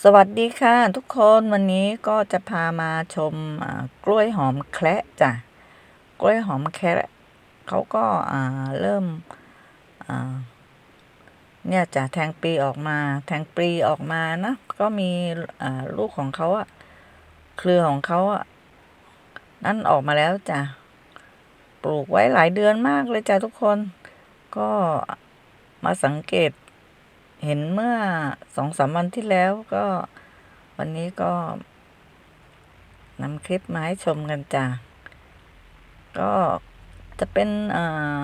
สวัสดีค่ะทุกคนวันนี้ก็จะพามาชมกล้วยหอมแคระจ้ะกล้วยหอมแคระเขาก็เริ่มเนี่ยจะแทงปลีออกมาแทงปลีออกมานะก็มีลูกของเขาอะเครือของเขาอะนั่นออกมาแล้วจ้ะปลูกไว้หลายเดือนมากเลยจ้ะทุกคน ก็มาสังเกต เห็นเมื่อสองสามวันที่แล้วก็วันนี้ก็นำคลิปมาให้ชมกันจ้ะก็จะเป็นอ่า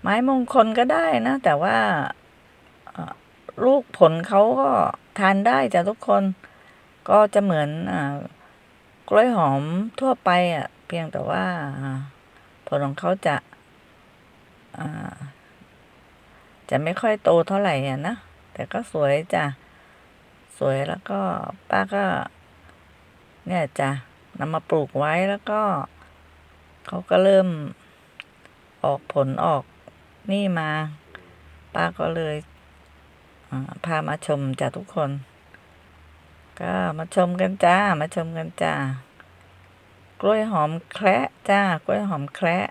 ไม้มงคลก็ได้นะ แต่ว่าลูกผลเขาก็ทานได้จ้ะทุกคน ก็จะเหมือนอ่ากล้วยหอมทั่วไปอะ เพียงแต่ว่าอ่าผลของเขาจะอ่า จะไม่ค่อยโตเท่าไหร่อะนะ แต่ก็สวยจ้ะ สวยแล้วก็ป้าก็ เนี่ยจ้ะนำมาปลูกไว้แล้วก็ เขาก็เริ่มออกผลออกนี่มา ป้าก็เลยพามาชมจ้ะทุกคน ก็มาชมกันจ้า มาชมกันจ้ากล้วยหอมแคระจ้ากล้วยหอมแคระ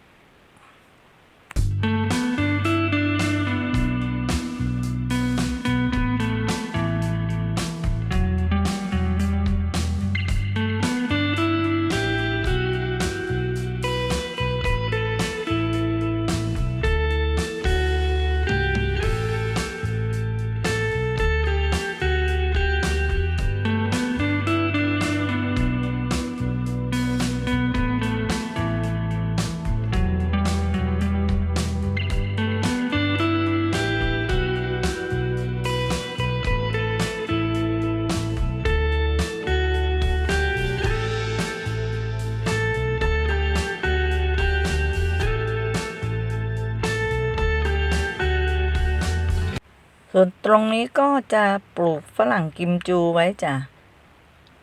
ส่วนตรงนี้ก็จะปลูกฝรั่งกิมจูไว้จ้ะ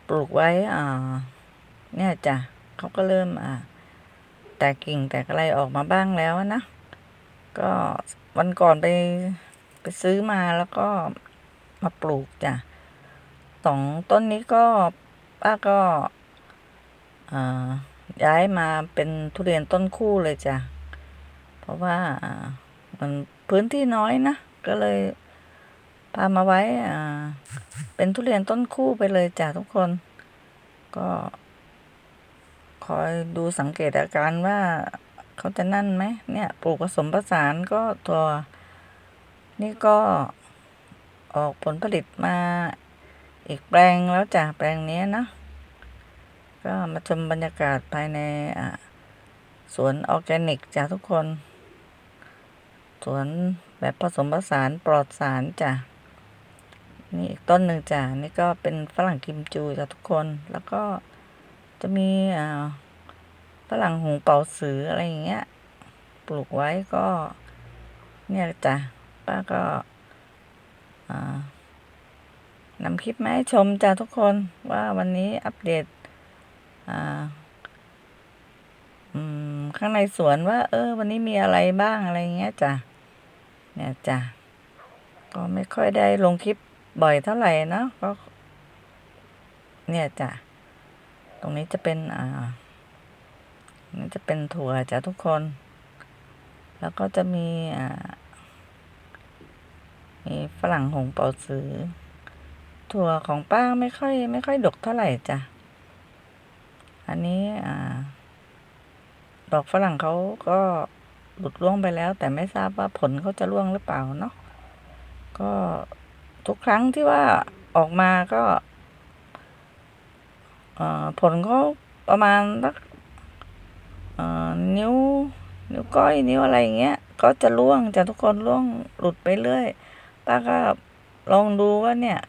ปลูกไว้อ่าเนี่ยจ้ะเขาก็เริ่มอ่าแตกกิ่งแตกอะไรออกมาบ้างแล้วนะ ก็วันก่อนไปไปซื้อมาแล้วก็มาปลูกจ้ะสองต้นนี้ก็ป้าก็อ่าย้ายมาเป็นทุเรียนต้นคู่เลยจ้ะ เพราะว่าอ่ามันพื้นที่น้อยนะ ก็เลย พามาไว้อ่าเป็นทุเรียนต้นคู่ไปเลยจ้ะทุกคน ก็คอยดูสังเกตอาการว่าเขาจะนั่นไหมเนี่ยปลูกผสมผสานก็ตัว นี่ก็ออกผลผลิตมาอีกแปลงแล้วจ้ะแปลงนี้นะ ก็มาชมบรรยากาศภายในอ่าสวนออร์แกนิกจ้ะทุกคน สวนแบบผสมผสานปลอดสารจ้ะ นี่อีกต้นหนึ่งจ้ะนี่ก็เป็นฝรั่งกิมจูจ้ะทุกคน แล้วก็จะมีอ่าฝรั่งหงเป่าสืออะไรอย่างเงี้ย ปลูกไว้ก็ เนี่ยจ้ะป้าก็อ่านำคลิปมาให้ชมจ้ะทุกคนว่าวันนี้อัปเดตอ่าอืมข้างในสวนว่า เออ วันนี้มีอะไรบ้างอะไรเงี้ยจ้ะเนี่ยจ้ะก็ไม่ค่อยได้ลงคลิป บ่อยเท่าไหร่นะก็เนี่ยจ้ะ ตรงนี้จะเป็นอ่านี่จะเป็นถั่วจ้ะทุกคน แล้วก็จะมีอ่ามีฝรั่งหงเป่าสือถั่วของป้าไม่ค่อย ไม่ค่อยดกเท่าไหร่จ้ะ อันนี้อ่า ดอกฝรั่งเขาก็หลุดร่วงไปแล้ว แต่ไม่ทราบว่าผลเขาจะร่วงหรือเปล่าเนาะก็ ทุกครั้งที่ว่าออกมาก็ผลเขาประมาณสักนิ้ว นิ้วก้อยนิ้วอะไรอย่างเงี้ย ก็จะร่วงจะทุกคนร่วงหลุดไปเรื่อยป้าก็ลองดูว่าเนี่ย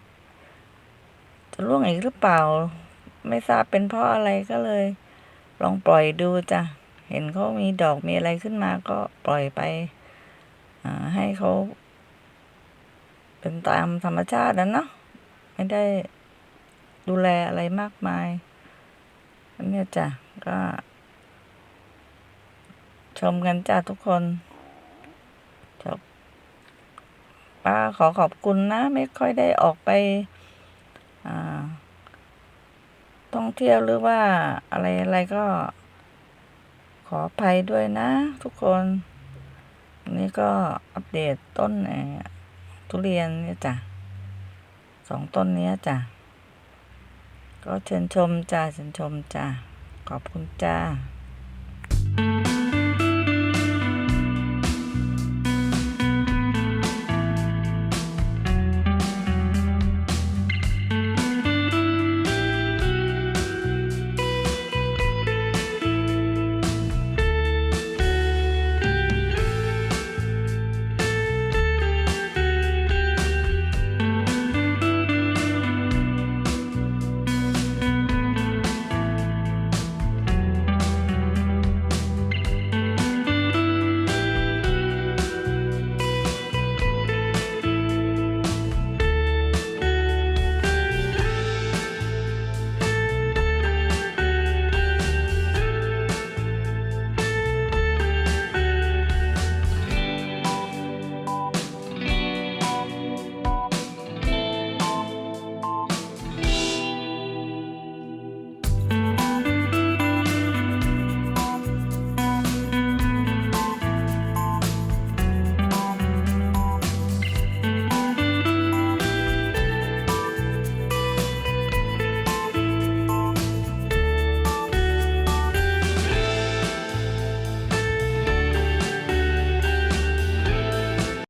จะร่วงอีกหรือเปล่า ไม่ทราบเป็นเพราะอะไรก็เลย ลองปล่อยดูจ้ะเห็นเขามีดอกมีอะไรขึ้นมาก็ปล่อยไปให้เขา เป็นตามธรรมชาตินะเนาะไม่ได้ดูแลอะไรมากมายอันเนี้ยจ้ะก็ ชมกันจ้ะทุกคนจบป้าขอขอบคุณนะ ไม่ค่อยได้ออกไปท่องเที่ยวหรือว่าอะไรอะไรก็ ขออภัยด้วยนะทุกคนนนี้ก็อัปเดตต้นเอ่อ ทุเรียนเนี่ยจ้ะสองต้นเนี้ยจ้ะก็เชิญชมจ้าเชิญชมจ้าขอบคุณจ้า